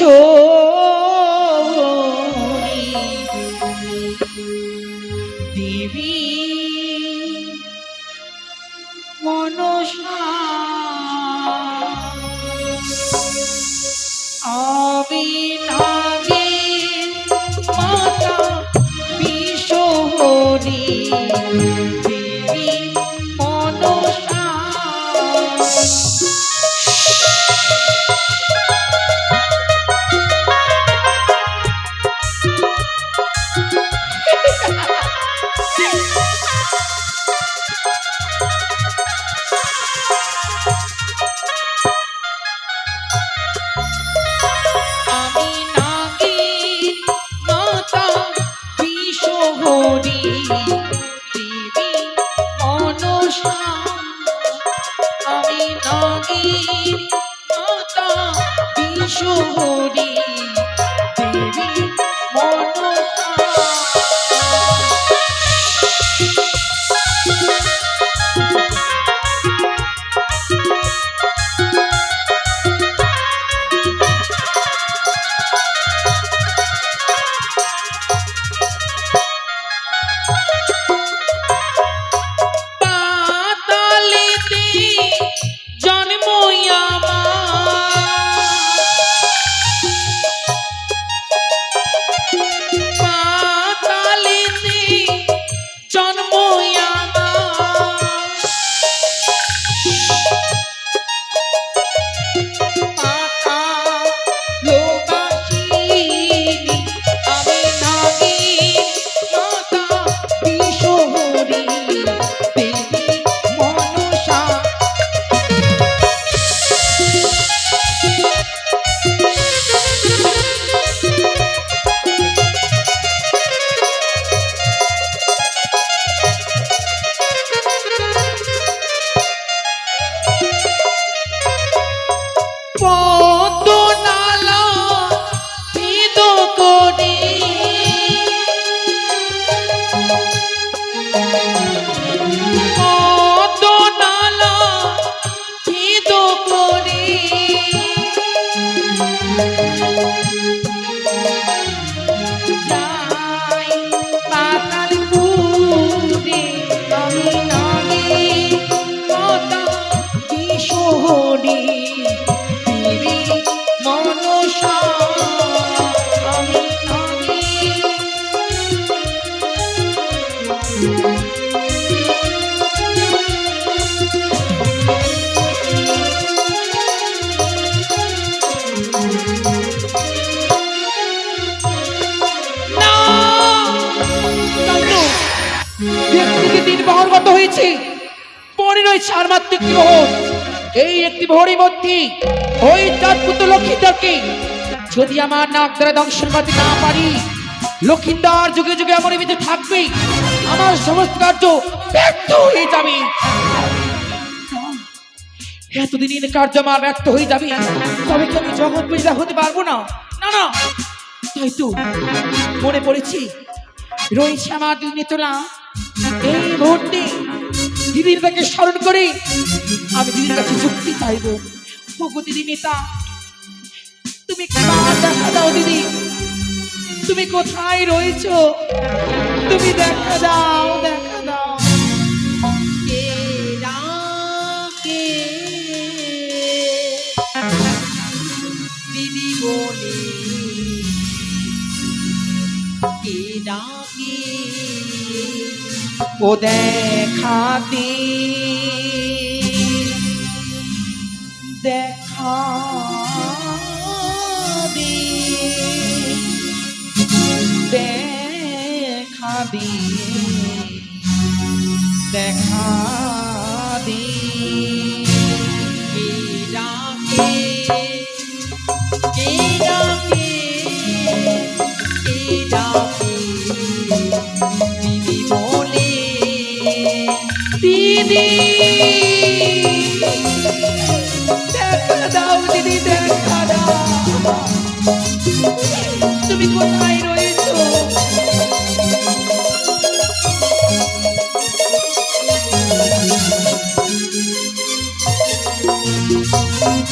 দেবী একটি বহর এই একটি বহরের মধ্যে ওই চাঁদপুত লক্ষ্মীদারকে যদি আমার নাক দ্বারা দংশন করতে না পারি, লক্ষ্মীদার যুগে যুগে আমার ভিতরে থাকবে, আমার সমস্ত কার্য ব্যর্থ হয়ে যাবে। এতদিনের কার্য আমার ব্যর্থ হয়ে যাবে। তবে কি আমি জগৎ পূজা হতে পারব না। না না, তাই তো মনে পড়েছি, রয়েছে আমার দিনে তোলা এই মুহূর্তে দিদির তাকে স্মরণ করে, আমি দিদির কাছে যুক্তি চাইব। ভগু দিদি নেতা, তুমি দেখা দাও দিদি? তুমি কোথায় রয়েছ? তুমি দেখা দাও দেখা দাও। ও দেখা দে। দেখা দে। দেখা তুমি কোথায় রয়েছো?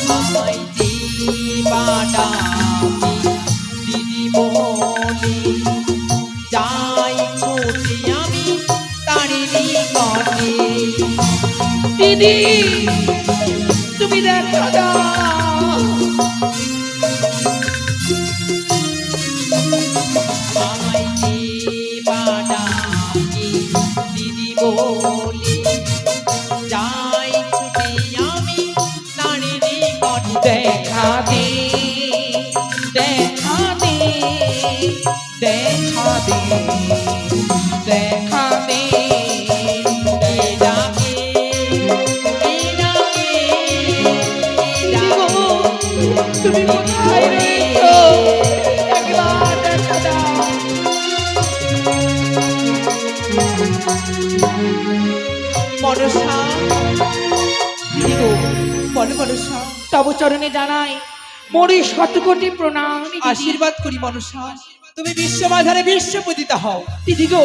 আমায় দিবাটা দিদিমণি। যাই ছুটি আমি তারি নিকটে। দিদি তুমি দেখা দাও। মনসা গো, মনসা তব চরণে জানাই মরি শতকোটি প্রণাম। আশীর্বাদ করি মনসা। তুমি বিশ্বমাধারে বিশ্ব পূজিত হও। দিদি গো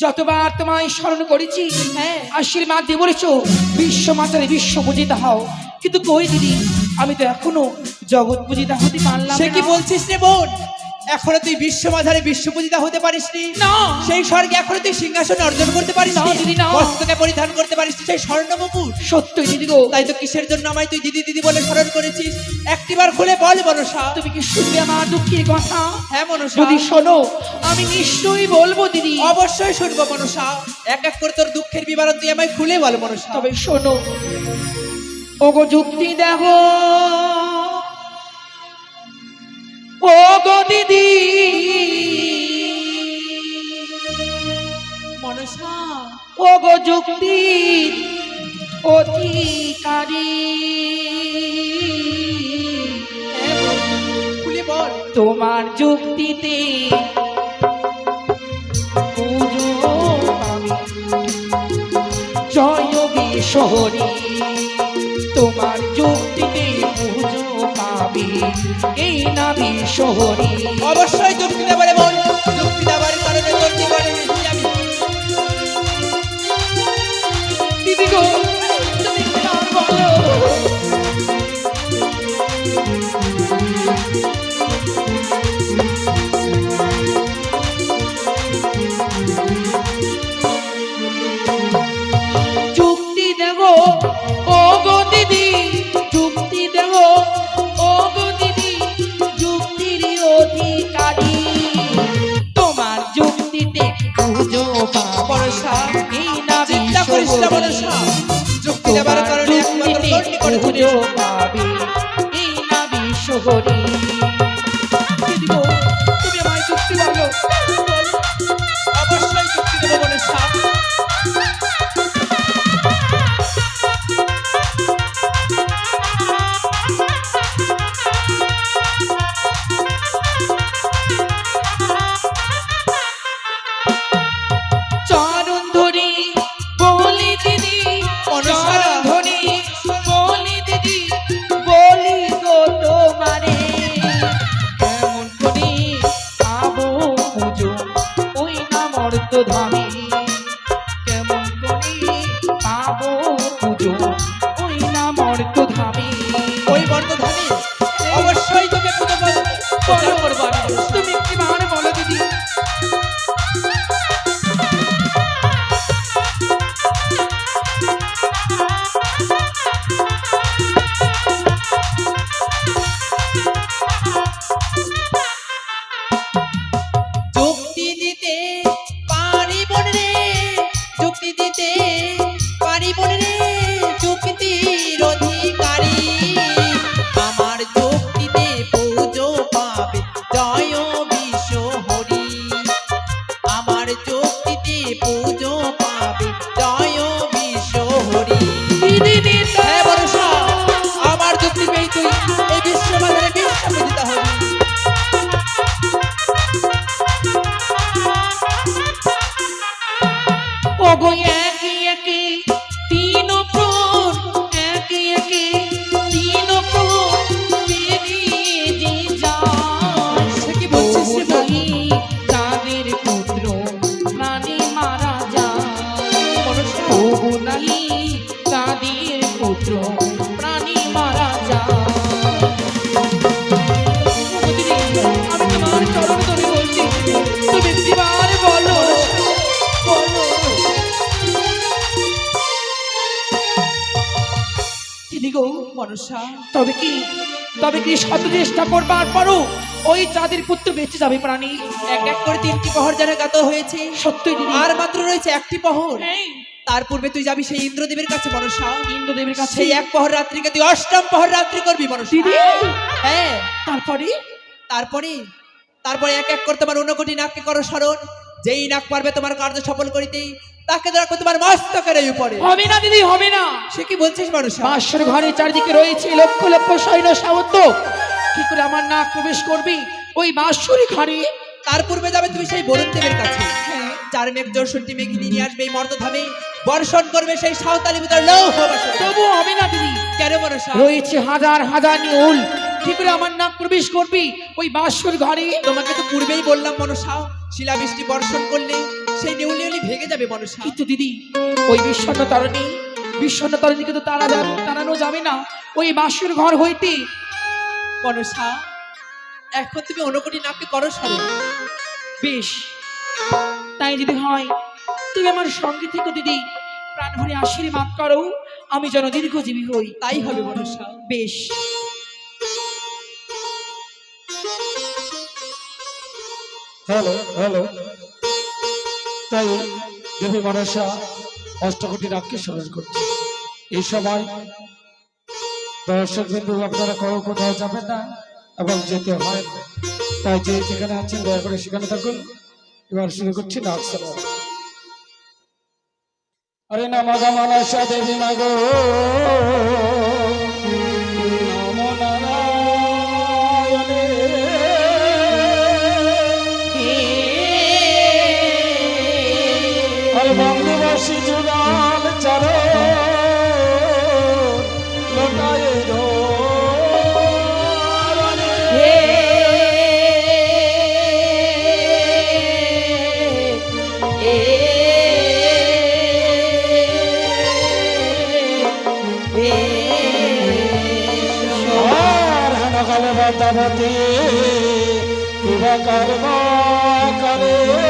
যতবার তোমায় স্মরণ করেছি হ্যাঁ। আশীর্বাদ দিয়ে বলেছ বিশ্ব মাতারে বিশ্ব পূজিত হও। কিন্তু কই দিদি? আমি তো এখনও জগৎ পূজিতা হতে পারলাম সে কি বলছিস রে বোন? এখনও তুই বিশ্বমাধারে বিশ্ব পূজিতা হতে পারিসনি? না। সেই স্বর্গে এখনও তুই সিংহাসন অর্জন করতে পারিস না, দিদি, না। বস্ত্রকে পরিধান করতে পারিস সেই স্বর্ণ মুকুট সত্যই দিদি গো। তাই তো কিসের জন্য আমায় তুই দিদি দিদি বলে স্মরণ করেছিস? একটিবার খুলে বল মনসা। তুমি কি শুনবে আমার দুঃখের কথা? হ্যাঁ মনসা। যদি শোনো আমি নিশ্চয়ই বলব দিদি। অবশ্যই শুনব মনসা। এক এক করে তোর দুঃখের বিবরণ তুই আমায় খুলে বল মনসা। তবে শোনো ওগো যুক্তি দেহ। ওগো দিদি। মনসা। ওগো যুক্তি অধিকারী। তোমার যুক্তিতে পুজো পাবে। জয় বিশহরী তোমার যুক্তিতে পুজো পাবে। এই নামে শহরে অবশ্যই পাবে এই না রাধা মনসা তবে কি? তবে কি শত চেষ্টা করবার পরও ওই চাঁদের পুত্র বেঁচে যাবে প্রাণী? এক এক করে তিনটি যেন গাত হয়েছে। সত্যই দিদি। আর মাত্র রয়েছে একটি পহর তার পূর্বে তুই যাবি সেই ইন্দ্রদেবের কাছে মনসা। ইন্দ্রদেবের কাছে? সেই এক পহর রাত্রিকে তুই অষ্টম পহর রাত্রি করবি মনসা। হ্যাঁ। তারপরে? তারপরে? তারপরে এক এক করে তোমার উনকোটি নাককে করো স্মরণ। যেই নাক পারবে তোমার কার্য সফল করিতে। তাকে রাখব তোমার মস্তকের উপরে। হবে না দিদি হবে না। সে কি বলছিস মানুষ? বাসর ঘরে চারিদিকে রয়েছে লক্ষ লক্ষ সৈন্য সামন্ত। কি করে আমার নাক প্রবেশ করবি? ওই বাঁশুরি ঘরে তার পূর্বে যাবে তুমি সেই বরুণ দেবের কাছে। চার মেঘ যশোরটি মেঘিনী নিয়ে আসবে এই মর্তধামে বর্ষণ করবে সেই সাঁওতালি ভিতর লৌহ। তবু হবে না দিদি। কেন মনসা রয়েছে হাজার হাজার নিউল কি করে আমার নাক প্রবেশ করবি? ওই বাঁশুর ঘরে তোমাকে তো পূর্বেই বললাম মনসা শিলাবৃষ্টি বর্ষণ করলে সেই নেউলি নেউলি ভেঙে যাবে মনসা। কিন্তু দিদি ওই বিষণ্ণ তারণী বিষণ্ণ তারণীকে তো তারা যাবে তাড়ানো যাবে না। ওই বাঁশুর ঘর হইতে। মনসা এখন তুমি অনুকোটি নাককে করো স্মরণ বেশ তাই যদি হয় তুমি আমার সঙ্গে থেকে দিদি। প্রাণ ভরে আশীর্বাদ করো আমি যেন দীর্ঘজীবী হই। তাই হবে মনসা। বেশ। Hello hello. তাই দেবী মনসা অষ্টকোটি নাককে স্মরণ করছে। এই সময় দর্শক বিন্দু আপনারা কারও কোথাও যাবেন না এবং যেতে হয় তাই যে যেখানে আছেন, দয়া করে সেখানে থাকুন। এবার শুরু করছি সালাম আরে নামাগা মনসা দেবী মাগো कर्म करे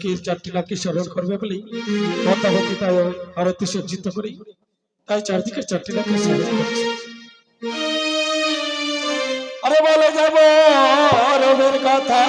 কি চারটি লাখ স্মরণ করবে বলেই মতাভকিতা ও আরতি সজ্জিত করি। তাই চারদিকে চারটি লাখ স্মরণ করছে। আরে বলে যাব, রবের কথা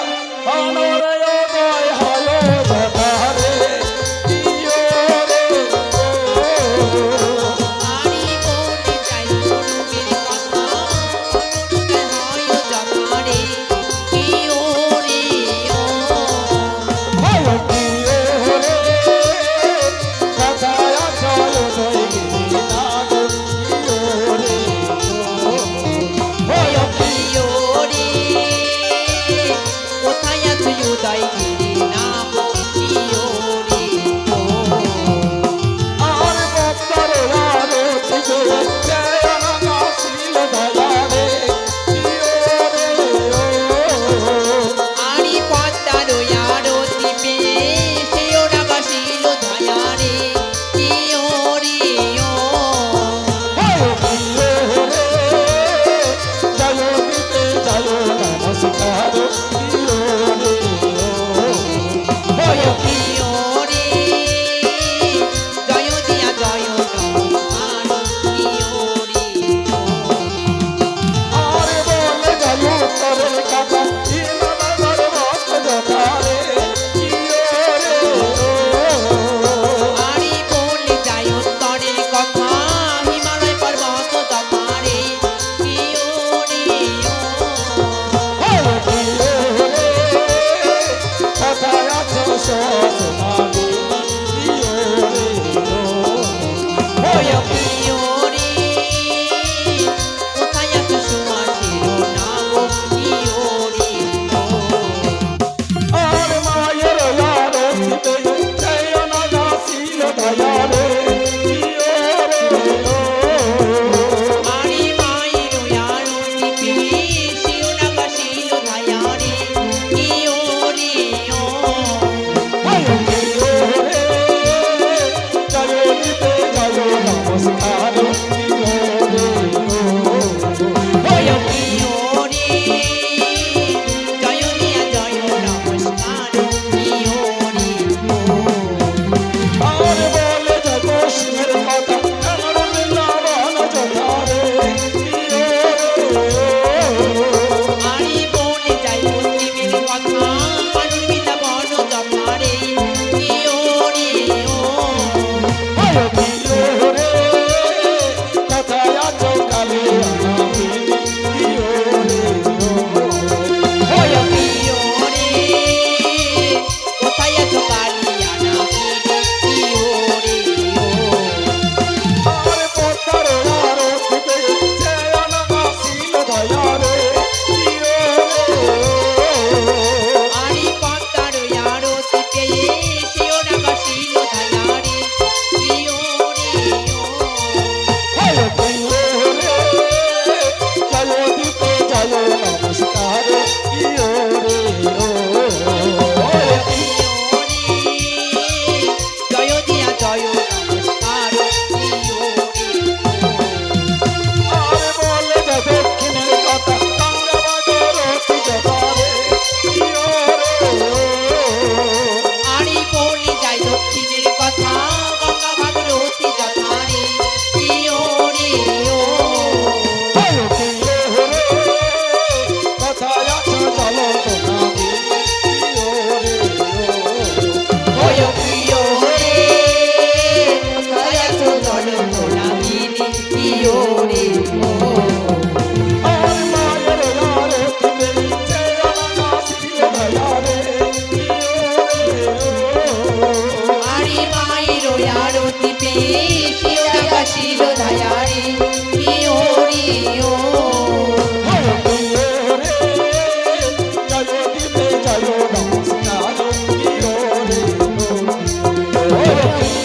Thank you.